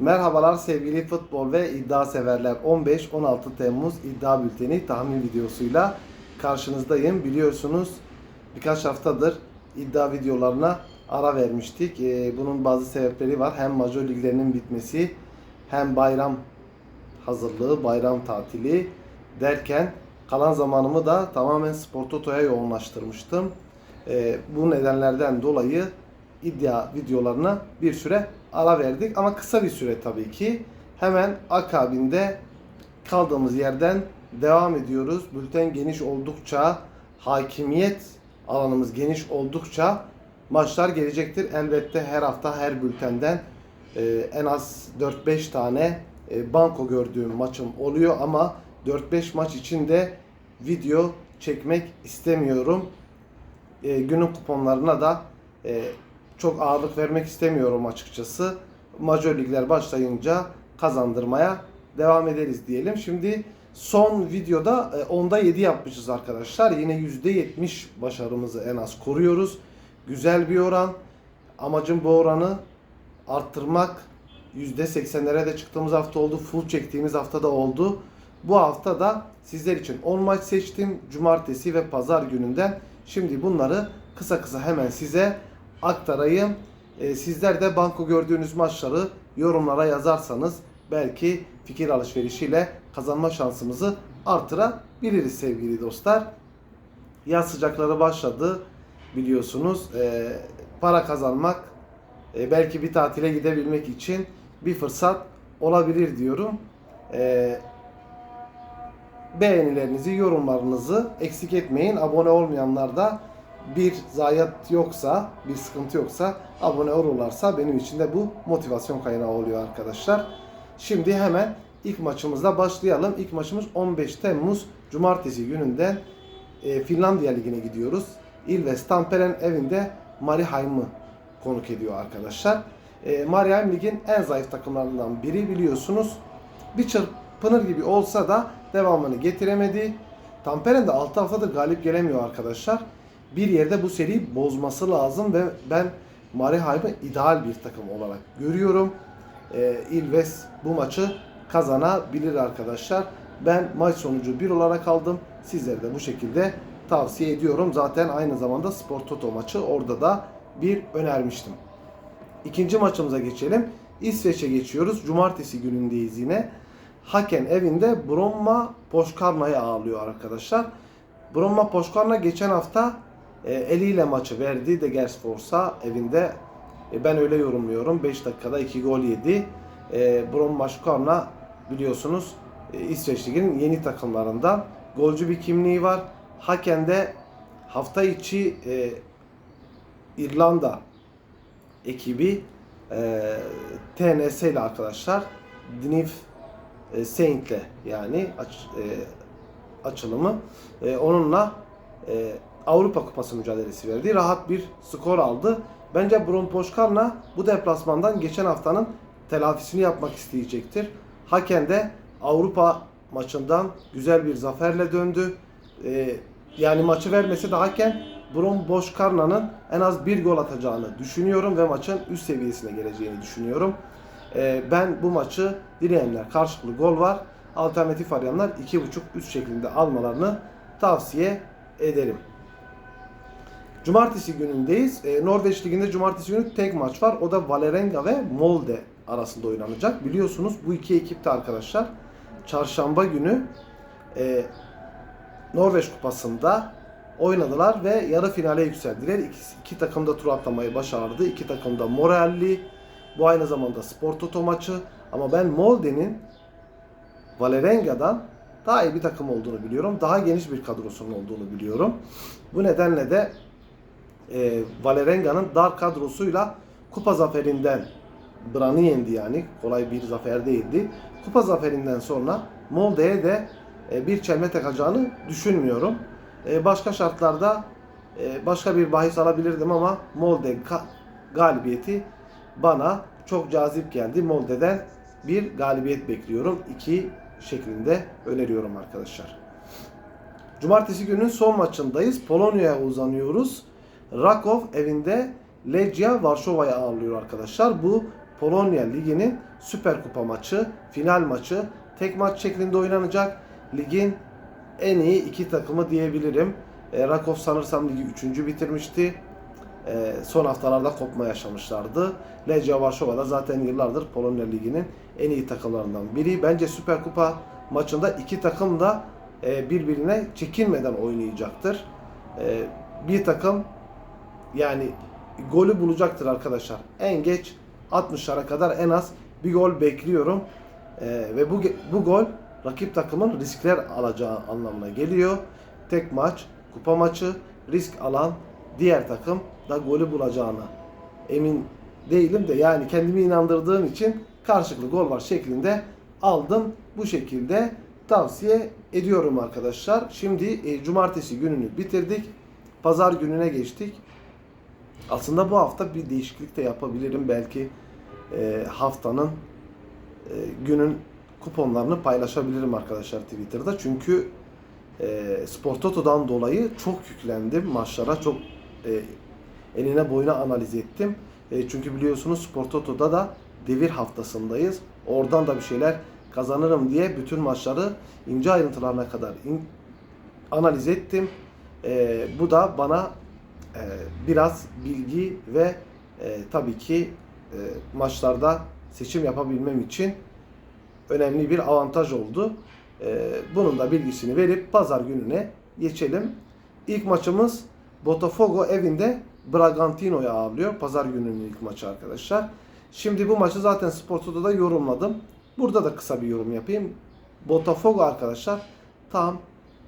Merhabalar sevgili futbol ve iddia severler. 15-16 Temmuz iddia bülteni tahmin videosuyla karşınızdayım. Biliyorsunuz birkaç haftadır iddia videolarına ara vermiştik. Ee, Bunun bazı sebepleri var. Hem major liglerinin bitmesi hem bayram hazırlığı, bayram tatili derken kalan zamanımı da tamamen Spor Toto'ya yoğunlaştırmıştım. Ee, bu nedenlerden dolayı iddia videolarına bir süre ara verdik ama kısa bir süre tabii ki. Hemen akabinde kaldığımız yerden devam ediyoruz. Bülten geniş oldukça, hakimiyet alanımız geniş oldukça maçlar gelecektir. Elbette her hafta her bültenden e, en az 4-5 tane e, banko gördüğüm maçım oluyor ama 4-5 maç için de video çekmek istemiyorum. E, günün kuponlarına da e, çok ağırlık vermek istemiyorum açıkçası. Major ligler başlayınca kazandırmaya devam ederiz diyelim. Şimdi son videoda e, onda 7 yapmışız arkadaşlar. Yine %70 başarımızı en az koruyoruz. Güzel bir oran. Amacım bu oranı arttırmak. %80'lere de çıktığımız hafta oldu. Full çektiğimiz hafta da oldu. Bu hafta da sizler için 10 maç seçtim. Cumartesi ve pazar gününden. Şimdi bunları kısa kısa hemen size aktarayım. Ee, sizler de banko gördüğünüz maçları yorumlara yazarsanız belki fikir alışverişiyle kazanma şansımızı artırabiliriz sevgili dostlar. Yaz sıcakları başladı biliyorsunuz. Ee, para kazanmak e, belki bir tatile gidebilmek için bir fırsat olabilir diyorum. Ee, beğenilerinizi, yorumlarınızı eksik etmeyin. Abone olmayanlar da bir zayiat yoksa, bir sıkıntı yoksa abone olurlarsa benim için de bu motivasyon kaynağı oluyor arkadaşlar. Şimdi hemen ilk maçımızla başlayalım. İlk maçımız 15 Temmuz Cumartesi gününden e, Finlandiya Ligi'ne gidiyoruz. Ilves Tampere'nin evinde Mariehamn'ı konuk ediyor arkadaşlar. E, Mariehamn Lig'in en zayıf takımlarından biri biliyorsunuz. Bir çırpınır gibi olsa da devamını getiremedi. Tampere'nin de 6 haftadır galip gelemiyor arkadaşlar. Bir yerde bu seriyi bozması lazım ve ben Mariehamn'ı ideal bir takım olarak görüyorum. E, Ilves bu maçı kazanabilir arkadaşlar. Ben maç sonucu 1 olarak aldım. Sizlere de bu şekilde tavsiye ediyorum. Zaten aynı zamanda Spor Toto maçı orada da bir önermiştim. İkinci maçımıza geçelim. İsveç'e geçiyoruz. Cumartesi günündeyiz yine. Haken evinde Bromma Poşkarna'yı ağırlıyor arkadaşlar. Bromma Poşkarna geçen hafta e, eliyle maçı verdi Degersfors'a evinde. E, ben öyle yorumluyorum. 5 dakikada 2 gol yedi. E, Bromma Poşkarna biliyorsunuz e, İsveç Ligi'nin yeni takımlarından. Golcü bir kimliği var. Haken'de hafta içi e, İrlanda ekibi e, TNS ile arkadaşlar Dnif e, Saint'le yani aç, e, açılımı e, onunla e, Avrupa Kupası mücadelesi verdi. Rahat bir skor aldı. Bence Brom Poşkarna bu deplasmandan geçen haftanın telafisini yapmak isteyecektir. Haken de Avrupa maçından güzel bir zaferle döndü. E, yani maçı vermesi de hakem Brom Boşkarna'nın en az bir gol atacağını düşünüyorum ve maçın üst seviyesine geleceğini düşünüyorum. Ee, ben bu maçı dileyenler karşılıklı gol var. Alternatif arayanlar 2.5 üst şeklinde almalarını tavsiye ederim. Cumartesi günündeyiz. Ee, Norveç Ligi'nde cumartesi günü tek maç var. O da Valerenga ve Molde arasında oynanacak. Biliyorsunuz bu iki ekip de arkadaşlar çarşamba günü e, Norveç Kupası'nda oynadılar ve yarı finale yükseldiler. İki, iki takım da tur atlamayı başardı. İki takım da moralli. Bu aynı zamanda spor toto maçı. Ama ben Molde'nin Valerenga'dan daha iyi bir takım olduğunu biliyorum. Daha geniş bir kadrosunun olduğunu biliyorum. Bu nedenle de e, Valerenga'nın dar kadrosuyla kupa zaferinden Bran'ı yendi yani. Kolay bir zafer değildi. Kupa zaferinden sonra Molde'ye de e, bir çelme takacağını düşünmüyorum. E, başka şartlarda e, başka bir bahis alabilirdim ama Molde galibiyeti bana çok cazip geldi. Molde'den bir galibiyet bekliyorum. İki şeklinde öneriyorum arkadaşlar. Cumartesi günün son maçındayız. Polonya'ya uzanıyoruz. Rakow evinde Legia Varşova'ya ağırlıyor arkadaşlar. Bu Polonya Ligi'nin Süper Kupa maçı, final maçı tek maç şeklinde oynanacak. Ligin en iyi iki takımı diyebilirim. E, Rakov sanırsam ligi 3. bitirmişti. E, son haftalarda kopma yaşamışlardı. Legia Varşova da zaten yıllardır Polonya Ligi'nin en iyi takımlarından biri. Bence Süper Kupa maçında iki takım da e, birbirine çekinmeden oynayacaktır. E, bir takım yani golü bulacaktır arkadaşlar. En geç 60'lara kadar en az bir gol bekliyorum. E, ve bu bu gol rakip takımın riskler alacağı anlamına geliyor. Tek maç, kupa maçı, risk alan diğer takım da golü bulacağına emin değilim de yani kendimi inandırdığım için karşılıklı gol var şeklinde aldım. Bu şekilde tavsiye ediyorum arkadaşlar. Şimdi e, cumartesi gününü bitirdik. Pazar gününe geçtik. Aslında bu hafta bir değişiklik de yapabilirim. Belki e, haftanın e, günün kuponlarını paylaşabilirim arkadaşlar Twitter'da. Çünkü e, Spor Toto'dan dolayı çok yüklendim maçlara. Çok e, eline boyuna analiz ettim. E, çünkü biliyorsunuz Spor Toto'da da devir haftasındayız. Oradan da bir şeyler kazanırım diye bütün maçları ince ayrıntılarına kadar in- analiz ettim. E, bu da bana e, biraz bilgi ve e, tabii ki e, maçlarda seçim yapabilmem için önemli bir avantaj oldu. E, bunun da bilgisini verip pazar gününe geçelim. İlk maçımız Botafogo evinde Bragantino'yu ağırlıyor. Pazar gününün ilk maçı arkadaşlar. Şimdi bu maçı zaten Sporto'da da yorumladım. Burada da kısa bir yorum yapayım. Botafogo arkadaşlar tam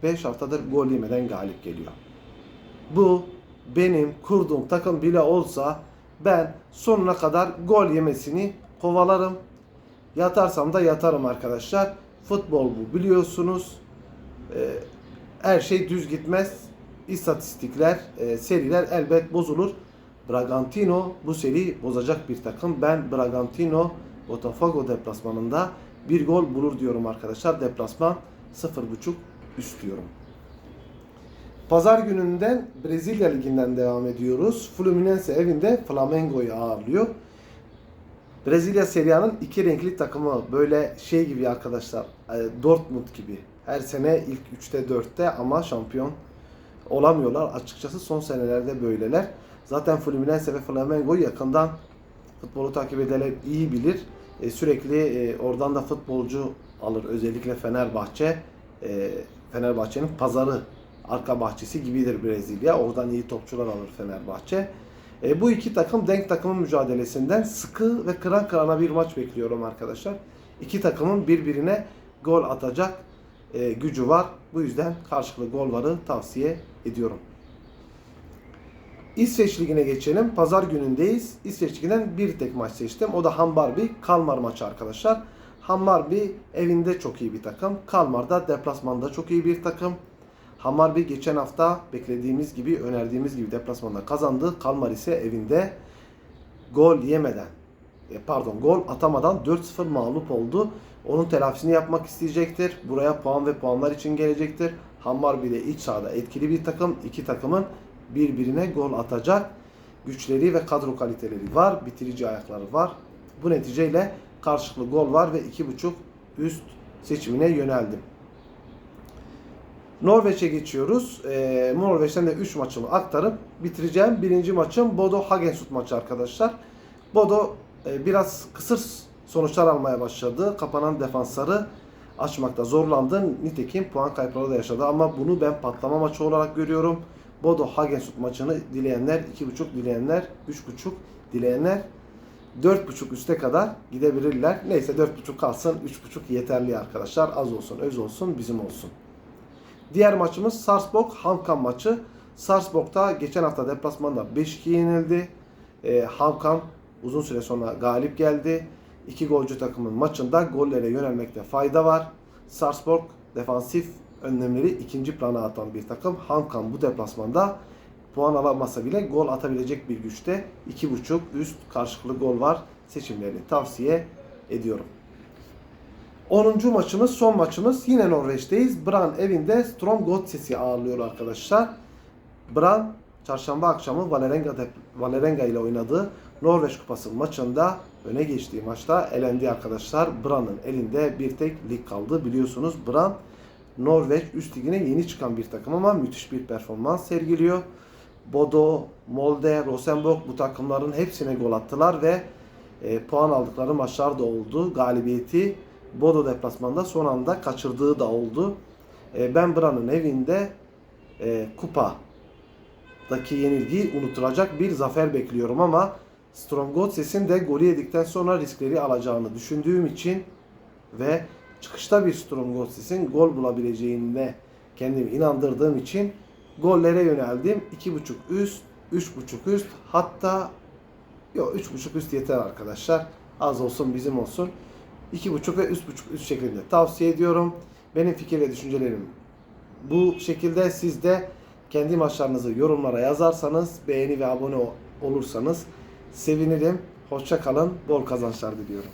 5 haftadır gol yemeden galip geliyor. Bu benim kurduğum takım bile olsa ben sonuna kadar gol yemesini kovalarım. Yatarsam da yatarım arkadaşlar. Futbol bu biliyorsunuz. Ee, her şey düz gitmez. İstatistikler, e, seriler elbet bozulur. Bragantino bu seri bozacak bir takım. Ben Bragantino Botafogo deplasmanında bir gol bulur diyorum arkadaşlar. Deplasman 0.5 üst diyorum. Pazar gününden Brezilya Ligi'nden devam ediyoruz. Fluminense evinde Flamengo'yu ağırlıyor. Brezilya Serie iki renkli takımı böyle şey gibi arkadaşlar. e, Dortmund gibi. Her sene ilk 3'te 4'te ama şampiyon olamıyorlar. Açıkçası son senelerde böyleler. Zaten Fluminense ve Flamengo yakından futbolu takip edenler iyi bilir. E, sürekli e, oradan da futbolcu alır. Özellikle Fenerbahçe. Fenerbahçe'nin pazarı arka bahçesi gibidir Brezilya. Oradan iyi topçular alır Fenerbahçe. E, bu iki takım denk takımın mücadelesinden sıkı ve kıran kırana bir maç bekliyorum arkadaşlar. İki takımın birbirine gol atacak e, gücü var. Bu yüzden karşılıklı gol varı tavsiye ediyorum. İsveç Ligi'ne geçelim. Pazar günündeyiz. İsveç Ligi'nden bir tek maç seçtim. O da Hammarby Kalmar maçı arkadaşlar. Hammarby evinde çok iyi bir takım. Kalmar da deplasmanda çok iyi bir takım. Hammarby geçen hafta beklediğimiz gibi, önerdiğimiz gibi deplasmanda kazandı. Kalmar ise evinde gol yemeden, e, pardon gol atamadan 4-0 mağlup oldu. Onun telafisini yapmak isteyecektir. Buraya puan ve puanlar için gelecektir. Hammarby de iç sahada etkili bir takım. İki takımın birbirine gol atacak güçleri ve kadro kaliteleri var. Bitirici ayakları var. Bu neticeyle karşılıklı gol var ve 2.5 üst seçimine yöneldim. Norveç'e geçiyoruz. Ee, Norveç'ten de 3 maçımı aktarıp bitireceğim. Birinci maçım Bodo Hagensut maçı arkadaşlar. Bodo e, biraz kısır sonuçlar almaya başladı. Kapanan defansları açmakta zorlandı. Nitekim puan kayıpları da yaşadı ama bunu ben patlama maçı olarak görüyorum. Bodo Hagensut maçını dileyenler 2.5 dileyenler 3.5 dileyenler 4.5 üste kadar gidebilirler. Neyse 4.5 kalsın 3.5 yeterli arkadaşlar. Az olsun öz olsun bizim olsun. Diğer maçımız Sarpsborg Hamkan maçı. Sarpsborg'da geçen hafta deplasmanda 5-2 yenildi. E, Hamkan uzun süre sonra galip geldi. İki golcü takımın maçında gollere yönelmekte fayda var. Sarpsborg defansif önlemleri ikinci plana atan bir takım. Hamkan bu deplasmanda puan alamasa bile gol atabilecek bir güçte. 2.5 üst karşılıklı gol var. Seçimlerini tavsiye ediyorum. 10. maçımız, son maçımız. Yine Norveç'teyiz. Brann evinde Strom Godses'i ağırlıyor arkadaşlar. Brann çarşamba akşamı Valerenga, Valerenga ile oynadı. Norveç Kupası maçında öne geçtiği maçta elendi arkadaşlar. Brann'ın elinde bir tek lig kaldı. Biliyorsunuz Brann Norveç üst ligine yeni çıkan bir takım ama müthiş bir performans sergiliyor. Bodo, Molde, Rosenborg bu takımların hepsine gol attılar ve e, puan aldıkları maçlar da oldu. Galibiyeti Bodo deplasmanda son anda kaçırdığı da oldu. E, ben Brann'ın evinde e, kupadaki yenilgiyi unutulacak bir zafer bekliyorum ama Stromgotses'in de golü yedikten sonra riskleri alacağını düşündüğüm için ve çıkışta bir Stromgotses'in gol bulabileceğine kendimi inandırdığım için gollere yöneldim. 2.5 üst, 3.5 üst hatta yok 3.5 üst yeter arkadaşlar. Az olsun bizim olsun. 2.5 ve 3.5 üst şeklinde tavsiye ediyorum. Benim fikir ve düşüncelerim bu şekilde siz de kendi maçlarınızı yorumlara yazarsanız, beğeni ve abone olursanız sevinirim. Hoşça kalın, bol kazançlar diliyorum.